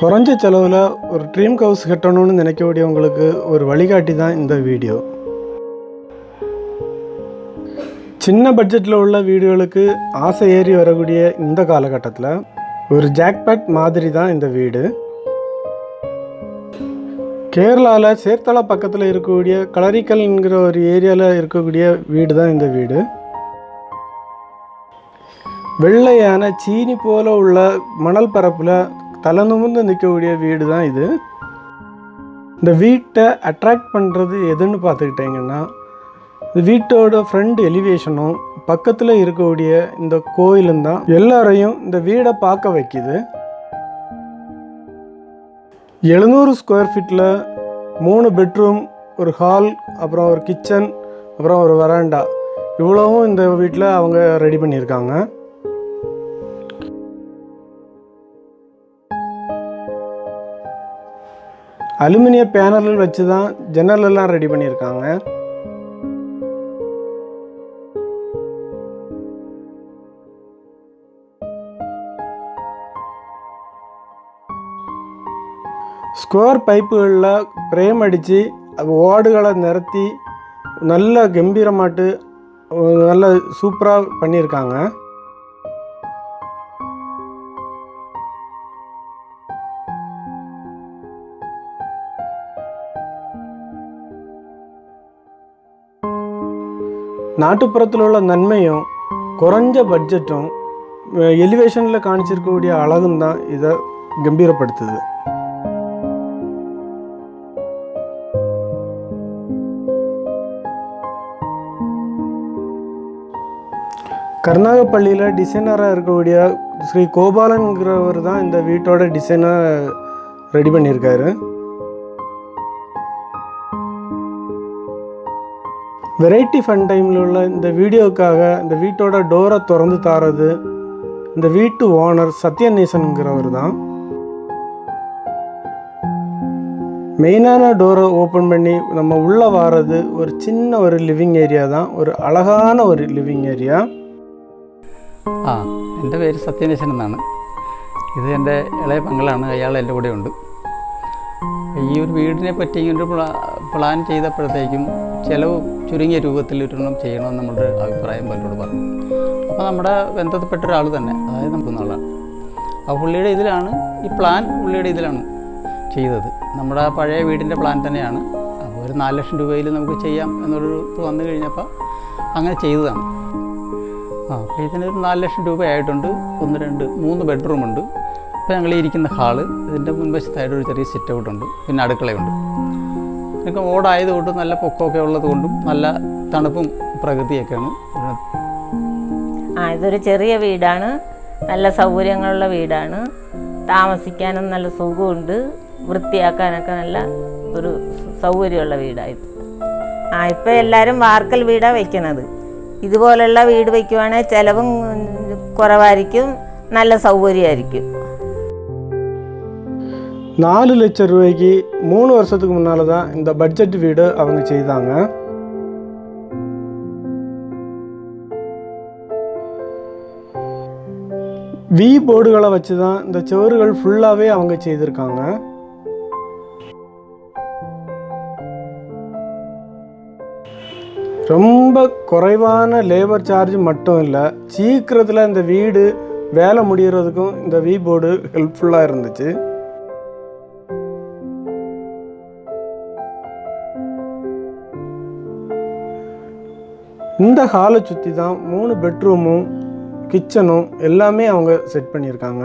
குறைஞ்ச செலவில் ஒரு ட்ரீம் ஹவுஸ் கட்டணும்னு நினைக்கக்கூடியவங்களுக்கு ஒரு வழிகாட்டி தான் இந்த வீடியோ சின்ன பட்ஜெட்டில் உள்ள வீடுகளுக்கு ஆசை ஏறி வரக்கூடிய இந்த காலகட்டத்தில் ஒரு ஜாக்பேட் மாதிரி தான் இந்த வீடு. கேரளாவில் சேர்த்தலா பக்கத்தில் இருக்கக்கூடிய களரிக்கல்ங்கிற ஒரு ஏரியாவில் இருக்கக்கூடிய வீடு தான் இந்த வீடு. வெள்ளையான சீனி போல உள்ள மணல் பரப்பில் தலை நிமிர்ந்து நிற்கக்கூடிய வீடு தான் இது. இந்த வீட்டை அட்ராக்ட் பண்ணுறது எதுன்னு பார்த்துக்கிட்டிங்கன்னா இந்த வீட்டோட ஃப்ரண்ட் எலிவேஷனும் பக்கத்தில் இருக்கக்கூடிய இந்த கோயிலும் தான் எல்லாரையும் இந்த வீடை பார்க்க வைக்குது. எழுநூறு ஸ்கொயர் ஃபீட்டில் மூணு பெட்ரூம் ஒரு ஹால் அப்புறம் ஒரு கிச்சன் அப்புறம் ஒரு வராண்டா இவ்வளவும் இந்த வீட்டில் அவங்க ரெடி பண்ணியிருக்காங்க. அலுமினிய பேனல்கள் வச்சு தான் ஜன்னல் எல்லாம் ரெடி பண்ணியிருக்காங்க. ஸ்கோர் பைப்புகளில் பிரேம் அடித்து ஓடுகளை நிறுத்தி நல்ல கம்பீரமாட்டு நல்ல சூப்பராக பண்ணியிருக்காங்க. நாட்டுப்புறத்தில் உள்ள நன்மையும் குறைஞ்ச பட்ஜெட்டும் எலிவேஷனில் காணிச்சிருக்கக்கூடிய அழகும் தான் இதை கம்பீரப்படுத்துது. கர்நாகப்பள்ளியில் டிசைனராக இருக்கக்கூடிய ஸ்ரீ கோபாலன்கிறவர் தான் இந்த வீட்டோட டிசைனை ரெடி பண்ணியிருக்காரு. வெரைட்டி ஃபன் டைமில் உள்ள இந்த வீடியோவுக்காக இந்த வீட்டோட டோரை திறந்து தாரது இந்த வீட்டு ஓனர் சத்யநேசன்கிறவர் தான் மெயினான டோரை ஓப்பன் பண்ணி நம்ம உள்ளே வாரது ஒரு சின்ன ஒரு லிவிங் ஏரியா தான் ஒரு அழகான ஒரு லிவிங் ஏரியா ആ എൻ്റെ പേര് സത്യനേശൻ എന്നാണ് ഇത് എൻ്റെ ഇളയ പങ്കളാണ് അയാൾ എൻ്റെ കൂടെ ഉണ്ട് ഈ ഒരു വീടിനെ പറ്റി ഇങ്ങനൊരു പ്ലാ- പ്ലാൻ ചെയ്തപ്പോഴത്തേക്കും ചിലവ് ചുരുങ്ങിയ രൂപത്തിൽ ഒരെണ്ണം ചെയ്യണമെന്ന് നമ്മുടെ അഭിപ്രായം പലരോട് പറഞ്ഞു. അപ്പോൾ നമ്മുടെ ബന്ധപ്പെട്ട ഒരാൾ തന്നെ അതായത് നമുക്ക് നാളാണ് ആ പുള്ളിയുടെ ഇതിലാണ് ഈ പ്ലാൻ പുള്ളിയുടെ ഇതിലാണ് ചെയ്തത്. നമ്മുടെ പഴയ വീടിന്റെ പ്ലാൻ തന്നെയാണ്. അപ്പോൾ ഒരു നാല് ലക്ഷം രൂപയിൽ നമുക്ക് ചെയ്യാം എന്നൊരു വന്നു കഴിഞ്ഞപ്പോൾ അങ്ങനെ ചെയ്തതാണ്. ആ അപ്പോൾ ഇതിനൊരു നാല് ലക്ഷം രൂപയായിട്ടുണ്ട് ഒന്ന് രണ്ട് മൂന്ന് ബെഡ്റൂമുണ്ട്. ഇപ്പോൾ ഞങ്ങൾ ഇരിക്കുന്ന ഹാൾ ഇതിന്റെ മുൻവശത്തായിട്ടൊരു ചെറിയ സിറ്റ് ഔട്ട് ഉണ്ട് പിന്നെ അടുക്കളയുണ്ട്. ഇതൊക്കെ ഓടായതുകൊണ്ടും നല്ല പൊക്കമൊക്കെ ഉള്ളത് കൊണ്ടും നല്ല തണുപ്പും പ്രകൃതിയൊക്കെയാണ്. ആ ഇതൊരു ചെറിയ വീടാണ്. നല്ല സൗകര്യങ്ങളുള്ള വീടാണ്. താമസിക്കാനും നല്ല സുഖമുണ്ട്. വൃത്തിയാക്കാനൊക്കെ നല്ല ഒരു സൗകര്യമുള്ള വീടായത് ആ ഇപ്പം എല്ലാവരും വാർക്കൽ വീടാണ് വയ്ക്കണത് ഇതുപോലുള്ള വീട് വയ്ക്കുവാണെങ്കിൽ ചിലവും കുറവായിരിക്കും നല്ല സൗകര്യമായിരിക്കും. நாலு லட்சம் ரூபாய்க்கு மூணு வருஷத்துக்கு முன்னால் தான் இந்த பட்ஜெட் வீடு அவங்க செய்தாங்க. வி போர்டுகளை வச்சு தான் இந்த சுவர்கள் ஃபுல்லாகவே அவங்க செய்திருக்காங்க. ரொம்ப குறைவான லேபர் சார்ஜ் மட்டும் இல்லை சீக்கிரத்தில் இந்த வீடு வேலை முடிகிறதுக்கும் இந்த வி போர்டு ஹெல்ப்ஃபுல்லாக இருந்துச்சு. இந்த ஹாலை சுற்றி தான் மூணு பெட்ரூமும் கிச்சனும் எல்லாமே அவங்க செட் பண்ணியிருக்காங்க.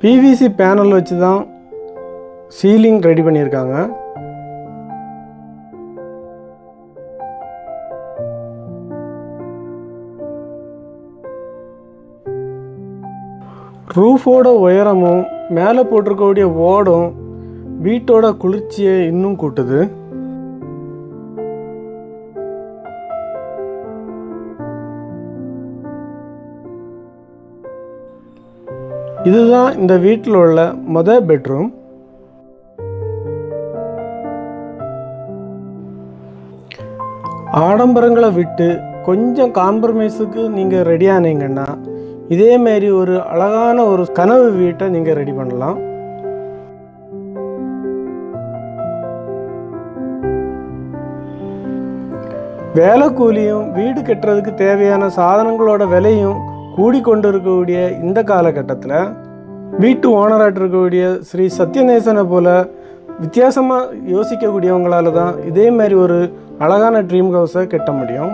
பிவிசி பேனல் வச்சு தான் சீலிங் ரெடி பண்ணியிருக்காங்க. ரூஃபோட உயரமும் மேலே போட்டிருக்கக்கூடிய ஓடும் வீட்டோட குளிர்ச்சியை இன்னும் கூட்டுது. இதுதான் இந்த வீட்டில் உள்ள மொத பெட்ரூம். ஆடம்பரங்களை விட்டு கொஞ்சம் காம்ப்ரமைஸுக்கு நீங்கள் ரெடி ஆனீங்கன்னா ஒரு அழகான ஒரு கனவு வீட்டை நீங்கள் ரெடி பண்ணலாம். வேலை கூலியும் வீடு கட்டுறதுக்கு தேவையான சாதனங்களோட விலையும் கூடிக்கொண்டு இருக்கக்கூடிய இந்த காலகட்டத்தில் வீட்டு ஓனராக இருக்கக்கூடிய ஸ்ரீ சத்யநேசனை போல வித்தியாசமாக யோசிக்கக்கூடியவங்களால தான் இதே மாதிரி ஒரு அழகான ட்ரீம் ஹவுஸை கட்ட முடியும்.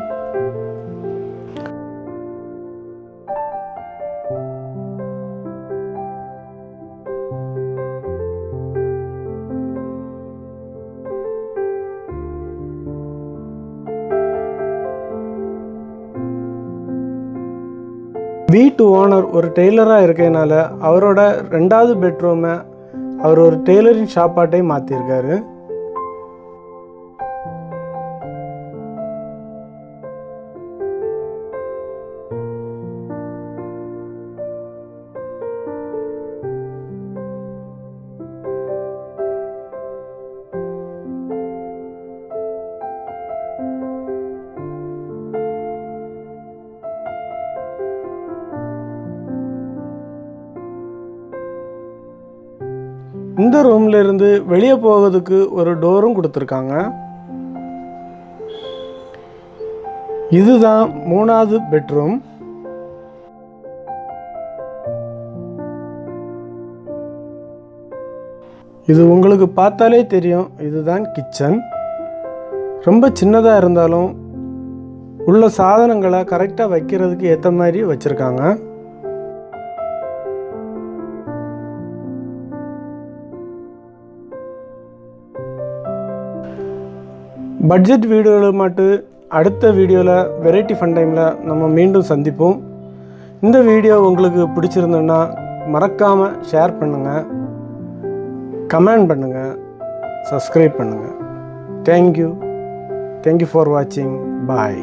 வீட்டு ஓனர் ஒரு டெய்லராக இருக்கிறதுனால அவரோட ரெண்டாவது பெட்ரூமை அவர் ஒரு டெய்லரிங் ஷாப்பாட்டே மாற்றிருக்காரு இந்த ரூம்ல இருந்து வெளியே போவதுக்கு ஒரு டோரும் கொடுத்துருக்காங்க. இதுதான் மூணாவது பெட்ரூம். இது உங்களுக்கு பார்த்தாலே தெரியும் இதுதான் கிச்சன். ரொம்ப சின்னதாக இருந்தாலும் உள்ள சாதனங்களை கரெக்டாக வைக்கிறதுக்கு ஏற்ற மாதிரி வச்சுருக்காங்க. பட்ஜெட் வீடியோவில் மட்டும் அடுத்த வீடியோவில் வெரைட்டி ஃபன் டைமில் நம்ம மீண்டும் சந்திப்போம். இந்த வீடியோ உங்களுக்கு பிடிச்சிருந்தோன்னா மறக்காமல் ஷேர் பண்ணுங்கள் கமெண்ட் பண்ணுங்கள் சப்ஸ்கிரைப் பண்ணுங்கள் தேங்க்யூ தேங்க்யூ ஃபார் வாட்சிங் பாய்